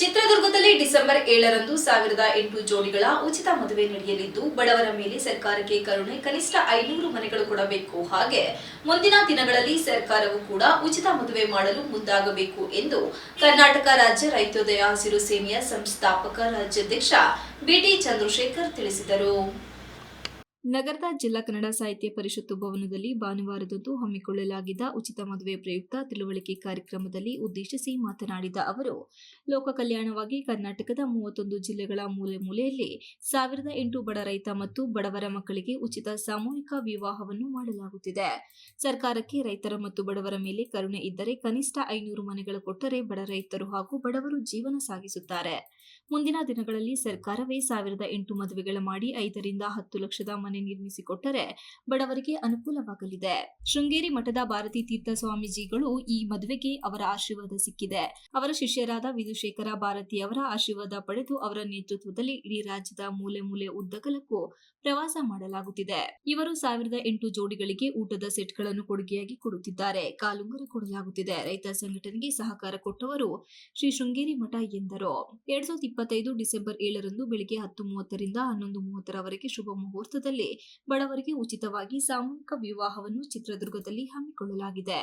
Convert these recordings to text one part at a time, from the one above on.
ಚಿತ್ರದುರ್ಗದಲ್ಲಿ ಡಿಸೆಂಬರ್ ಏಳರಂದು ಸಾವಿರದ ಎಂಟು ಜೋಡಿಗಳ ಉಚಿತ ಮದುವೆ ನಡೆಯಲಿದ್ದು, ಬಡವರ ಮೇಲೆ ಸರ್ಕಾರಕ್ಕೆ ಕರುಣೆ, ಕನಿಷ್ಠ ಐನೂರು ಮನೆಗಳು ಕೊಡಬೇಕು. ಹಾಗೆ ಮುಂದಿನ ದಿನಗಳಲ್ಲಿ ಸರ್ಕಾರವು ಕೂಡ ಉಚಿತ ಮದುವೆ ಮಾಡಲು ಮುಂದಾಗಬೇಕು ಎಂದು ಕರ್ನಾಟಕ ರಾಜ್ಯ ರೈತೋದಯ ಹಸಿರು ಸೇನೆಯ ಸಂಸ್ಥಾಪಕ ರಾಜ್ಯಾಧ್ಯಕ್ಷ ಬಿಟಿ ಚಂದ್ರಶೇಖರ್ ತಿಳಿಸಿದರು. ನಗರದ ಜಿಲ್ಲಾ ಕನ್ನಡ ಸಾಹಿತ್ಯ ಪರಿಷತ್ತು ಭವನದಲ್ಲಿ ಭಾನುವಾರದಂದು ಹಮ್ಮಿಕೊಳ್ಳಲಾಗಿದ್ದ ಉಚಿತ ಮದುವೆ ಪ್ರಯುಕ್ತ ತಿಳುವಳಿಕೆ ಕಾರ್ಯಕ್ರಮದಲ್ಲಿ ಉದ್ದೇಶಿಸಿ ಮಾತನಾಡಿದ ಅವರು, ಲೋಕ ಕಲ್ಯಾಣವಾಗಿ ಕರ್ನಾಟಕದ ಮೂವತ್ತೊಂದು ಜಿಲ್ಲೆಗಳ ಮೂಲೆ ಮೂಲೆಯಲ್ಲಿ ಸಾವಿರದ ಎಂಟು ಬಡ ರೈತ ಮತ್ತು ಬಡವರ ಮಕ್ಕಳಿಗೆ ಉಚಿತ ಸಾಮೂಹಿಕ ವಿವಾಹವನ್ನು ಮಾಡಲಾಗುತ್ತಿದೆ. ಸರ್ಕಾರಕ್ಕೆ ರೈತರ ಮತ್ತು ಬಡವರ ಮೇಲೆ ಕರುಣೆ ಇದ್ದರೆ ಕನಿಷ್ಠ ಐನೂರು ಮನೆಗಳು ಕೊಟ್ಟರೆ ಬಡ ರೈತರು ಹಾಗೂ ಬಡವರು ಜೀವನ ಸಾಗಿಸುತ್ತಾರೆ. ಮುಂದಿನ ದಿನಗಳಲ್ಲಿ ಸರ್ಕಾರವೇ ಸಾವಿರದ ಎಂಟು ಮದುವೆಗಳ ಮಾಡಿ ಐದರಿಂದ ಹತ್ತು ಲಕ್ಷದ ಮನೆ ನಿರ್ಮಿಸಿಕೊಟ್ಟರೆ ಬಡವರಿಗೆ ಅನುಕೂಲವಾಗಲಿದೆ. ಶೃಂಗೇರಿ ಮಠದ ಭಾರತೀ ತೀರ್ಥ ಸ್ವಾಮೀಜಿಗಳು ಈ ಮದುವೆಗೆ ಅವರ ಆಶೀರ್ವಾದ ಸಿಕ್ಕಿದೆ. ಅವರ ಶಿಷ್ಯರಾದ ವಿಧುಶೇಖರ ಭಾರತಿ ಅವರ ಆಶೀರ್ವಾದ ಪಡೆದು ಅವರ ನೇತೃತ್ವದಲ್ಲಿ ಇಡೀ ರಾಜ್ಯದ ಮೂಲೆ ಮೂಲೆ ಉದ್ದಗಲಕ್ಕೂ ಪ್ರವಾಸ ಮಾಡಲಾಗುತ್ತಿದೆ. ಇವರು ಸಾವಿರದ ಎಂಟು ಜೋಡಿಗಳಿಗೆ ಊಟದ ಸೆಟ್ಗಳನ್ನು ಕೊಡುಗೆಯಾಗಿ ಕೊಡುತ್ತಿದ್ದಾರೆ. ಕಾಲುಂಗರ ಕೊಡಲಾಗುತ್ತಿದೆ. ರೈತ ಸಂಘಟನೆಗೆ ಸಹಕಾರ ಕೊಟ್ಟವರು ಶ್ರೀ ಶೃಂಗೇರಿ ಮಠ ಎಂದರು. ಎರಡ್ ಸಾವಿರದ ಇಪ್ಪತ್ತೈದು ಡಿಸೆಂಬರ್ ಏಳರಂದು ಬೆಳಿಗ್ಗೆ ಹತ್ತು ಮೂವತ್ತರಿಂದ ಹನ್ನೊಂದು ಮೂವತ್ತರವರೆಗೆ ಶುಭ ಮುಹೂರ್ತದಲ್ಲಿ ಬಡವರಿಗೆ ಉಚಿತವಾಗಿ ಸಾಮೂಹಿಕ ವಿವಾಹವನ್ನು ಚಿತ್ರದುರ್ಗದಲ್ಲಿ ಹಮ್ಮಿಕೊಳ್ಳಲಾಗಿದೆ.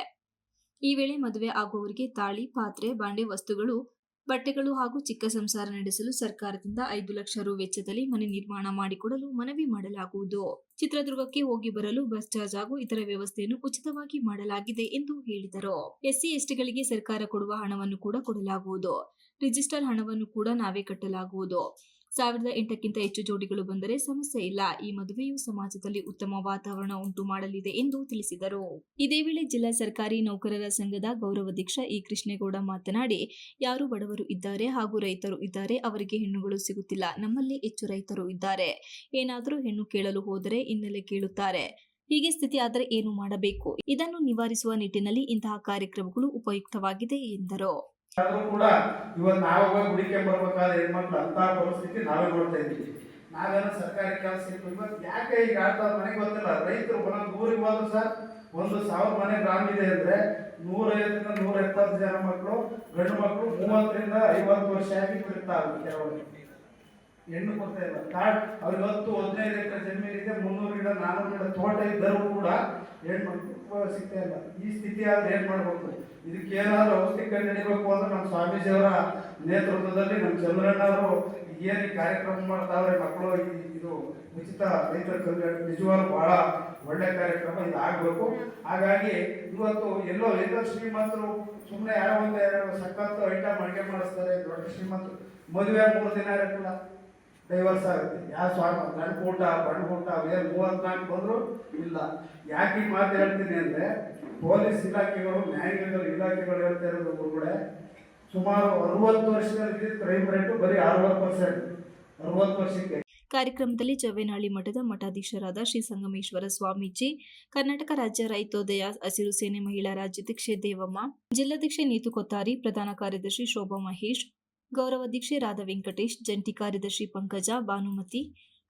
ಈ ವೇಳೆ ಮದುವೆ ಆಗುವವರಿಗೆ ತಾಳಿ, ಪಾತ್ರೆ, ಬಾಂಡೆ ವಸ್ತುಗಳು, ಬಟ್ಟೆಗಳು ಹಾಗೂ ಚಿಕ್ಕ ಸಂಸಾರ ನಡೆಸಲು ಸರ್ಕಾರದಿಂದ ಐದು ಲಕ್ಷ ರು ವೆಚ್ಚದಲ್ಲಿ ಮನೆ ನಿರ್ಮಾಣ ಮಾಡಿಕೊಡಲು ಮನವಿ ಮಾಡಲಾಗುವುದು. ಚಿತ್ರದುರ್ಗಕ್ಕೆ ಹೋಗಿ ಬರಲು ಬಸ್ ಚಾರ್ಜ್ ಹಾಗೂ ಇತರ ವ್ಯವಸ್ಥೆಯನ್ನು ಉಚಿತವಾಗಿ ಮಾಡಲಾಗಿದೆ ಎಂದು ಹೇಳಿದರು. ಎಸ್ಸಿ, ಎಸ್ಟಿಗಳಿಗೆ ಸರ್ಕಾರ ಕೊಡುವ ಹಣವನ್ನು ಕೂಡ ಕೊಡಲಾಗುವುದು. ರಿಜಿಸ್ಟರ್ ಹಣವನ್ನು ಕೂಡ ನಾವೇ ಕಟ್ಟಲಾಗುವುದು. ಸಾವಿರದ ಎಂಟಕ್ಕಿಂತ ಹೆಚ್ಚು ಜೋಡಿಗಳು ಬಂದರೆ ಸಮಸ್ಯೆ ಇಲ್ಲ. ಈ ಮದುವೆಯು ಸಮಾಜದಲ್ಲಿ ಉತ್ತಮ ವಾತಾವರಣ ಉಂಟು ಮಾಡಲಿದೆ ಎಂದು ತಿಳಿಸಿದರು. ಇದೇ ವೇಳೆ ಜಿಲ್ಲಾ ಸರ್ಕಾರಿ ನೌಕರರ ಸಂಘದ ಗೌರವಾಧ್ಯಕ್ಷ ಇ. ಕೃಷ್ಣೇಗೌಡ ಮಾತನಾಡಿ, ಯಾರು ಬಡವರು ಇದ್ದಾರೆ ಹಾಗೂ ರೈತರು ಇದ್ದಾರೆ, ಅವರಿಗೆ ಹೆಣ್ಣುಗಳು ಸಿಗುತ್ತಿಲ್ಲ. ನಮ್ಮಲ್ಲಿ ಹೆಚ್ಚು ರೈತರು ಇದ್ದಾರೆ. ಏನಾದರೂ ಹೆಣ್ಣು ಕೇಳಲು ಹೋದರೆ ಹಿನ್ನೆಲೆ ಕೇಳುತ್ತಾರೆ. ಹೀಗೆ ಸ್ಥಿತಿ ಆದರೆ ಏನು ಮಾಡಬೇಕು? ಇದನ್ನು ನಿವಾರಿಸುವ ನಿಟ್ಟಿನಲ್ಲಿ ಇಂತಹ ಕಾರ್ಯಕ್ರಮಗಳು ಉಪಯುಕ್ತವಾಗಿದೆ ಎಂದರು. ಆದ್ರೂ ಕೂಡ ಇವತ್ತು ನಾವು ಹೋಗಿ ಹುಡುಕೆ ಬರ್ಬೇಕಾದ್ರೆ ಹೆಣ್ಮಕ್ಳು ಅಂತ ಪರಿಸ್ಥಿತಿ ನಾವೇ ನೋಡ್ತಾ ಇದ್ದೀವಿ. ನಾವೇನೋ ಸರ್ಕಾರಿ ಕೆಲಸ ಇವತ್ತು ಯಾಕೆ ಈಗ ಆಡ್ತಾ ಮನೆಗೆ ಗೊತ್ತಿಲ್ಲ. ರೈತರು ಒಂದೊಂದು ಊರಿಗೆ ಹೋದ್ರು ಸರ್ ಒಂದು ಸಾವಿರ ಮನೆ ಗ್ರಾಮ ಇದೆ ಅಂದ್ರೆ ನೂರೈವತ್ತರಿಂದ ನೂರ ಎಪ್ಪತ್ತು ಜನ ಮಕ್ಕಳು ಗಂಡು ಮಕ್ಕಳು ಮೂವತ್ತರಿಂದ ಐವತ್ತು ವರ್ಷ ಆಗಿ ತಿರುಗ್ತಾರೆ ಕೆಲವರು ಹೆಣ್ಣು ಕೊಡ್ತಾ ಇಲ್ಲ. ಕಾಡ್ ಅವ್ರಿಗೆ ಹತ್ತು ಹದಿನೈದು ಎಕರೆ ಜಮೀನಿದೆ, ಮುನ್ನೂರು ಗಿಡ ನಾನ್ನೂರು ಗಿಡ, ತೋಟ ಇದ್ದರೂ ಕೂಡ ಹೆಣ್ಮಕ್ಳು ಸಿಗ್ತಾ ಇಲ್ಲ. ಈ ಸ್ಥಿತಿ ಆದ್ರೆ ಏನ್ ಮಾಡ್ಬೇಕು ಇದಕ್ಕೆ ಏನಾದ್ರೂ ಔಷಧಿ ಕಂಡು ಹಿಡಿಬೇಕು ಅಂದ್ರೆ ನಮ್ಮ ಸ್ವಾಮೀಜಿಯವರ ನೇತೃತ್ವದಲ್ಲಿ ನಮ್ಮ ಚಂದ್ರಣ್ಣವರು ಏನು ಕಾರ್ಯಕ್ರಮ ಮಾಡ್ತಾವ್ರೆ ಮಕ್ಕಳು ಇದು ಉಚಿತ ರೈತರ ಕಲ್ಯಾಣ ನಿಜವಾಗ್ಲೂ ಬಹಳ ಒಳ್ಳೆ ಕಾರ್ಯಕ್ರಮ ಇದು ಆಗ್ಬೇಕು. ಹಾಗಾಗಿ ಇವತ್ತು ಎಲ್ಲೋ ಎಲ್ಲೋ ಶ್ರೀಮಂತರು ಸುಮ್ಮನೆ ಯಾರೋ ಒಂದು ಸಖತ್ತು ಐಟಮ್ ಅಡುಗೆ ಮಾಡಿಸ್ತಾರೆ, ದೊಡ್ಡ ಶ್ರೀಮಂತರು. ಮದುವೆ ಮೂರು ದಿನ ಡೈವರ್ಸ್ ಆಗುತ್ತೆ ಯಾವ ಸ್ವಾಮಿ ನನ್ನ ಊಟ ಬಣ್ಣ ಊಟ ಏನು ಮೂವತ್ನಾಲ್ಕು ಬಂದರೂ ಇಲ್ಲ. ಯಾಕೆ ಈ ಮಾತು ಹೇಳ್ತೀನಿ ಅಂದರೆ ಪೊಲೀಸ್ ಇಲಾಖೆಗಳು ನ್ಯಾಯಾಂಗ ಇಲಾಖೆಗಳು ಹೇಳ್ತಾ ಇರೋದು ಗುರುಗಳೆ, ಸುಮಾರು ಅರವತ್ತು ವರ್ಷದಲ್ಲಿ ಕ್ರೈಮ್ ರೇಟು ಬರೀ ಅರವತ್ತು ಪರ್ಸೆಂಟ್ ಅರವತ್ತು ವರ್ಷಕ್ಕೆ. ಕಾರ್ಯಕ್ರಮದಲ್ಲಿ ಜವೇನಹಳ್ಳಿ ಮಠದ ಮಠಾಧೀಶರಾದ ಶ್ರೀ ಸಂಗಮೇಶ್ವರ ಸ್ವಾಮೀಜಿ, ಕರ್ನಾಟಕ ರಾಜ್ಯ ರೈತೋದಯ ಹಸಿರು ಸೇನೆ ಮಹಿಳಾ ರಾಜ್ಯಾಧ್ಯಕ್ಷೆ ದೇವಮ್ಮ, ಜಿಲ್ಲಾಧ್ಯಕ್ಷೆ ನೀತು ಕೊತ್ತಾರಿ, ಪ್ರಧಾನ ಕಾರ್ಯದರ್ಶಿ ಶೋಭಾ ಮಹೇಶ್ ಗೌರವಾಧ್ಯಕ್ಷೆ ರಾಧ ವೆಂಕಟೇಶ್, ಜಂಟಿ ಕಾರ್ಯದರ್ಶಿ ಪಂಕಜ, ಭಾನುಮತಿ,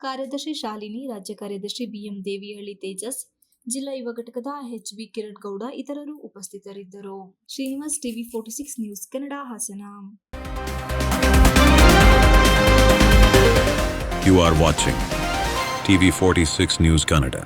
ಕಾರ್ಯದರ್ಶಿ ಶಾಲಿನಿ, ರಾಜ್ಯ ಕಾರ್ಯದರ್ಶಿ ಬಿಎಂ ದೇವಿಹಳ್ಳಿ ತೇಜಸ್, ಜಿಲ್ಲಾ ಯುವ ಘಟಕದ ಎಚ್ ವಿ ಕಿರಣ್ ಗೌಡ ಇತರರು ಉಪಸ್ಥಿತರಿದ್ದರು Srinivas TV forty six news Kannada Hassan You are watching TV46 News Kannada.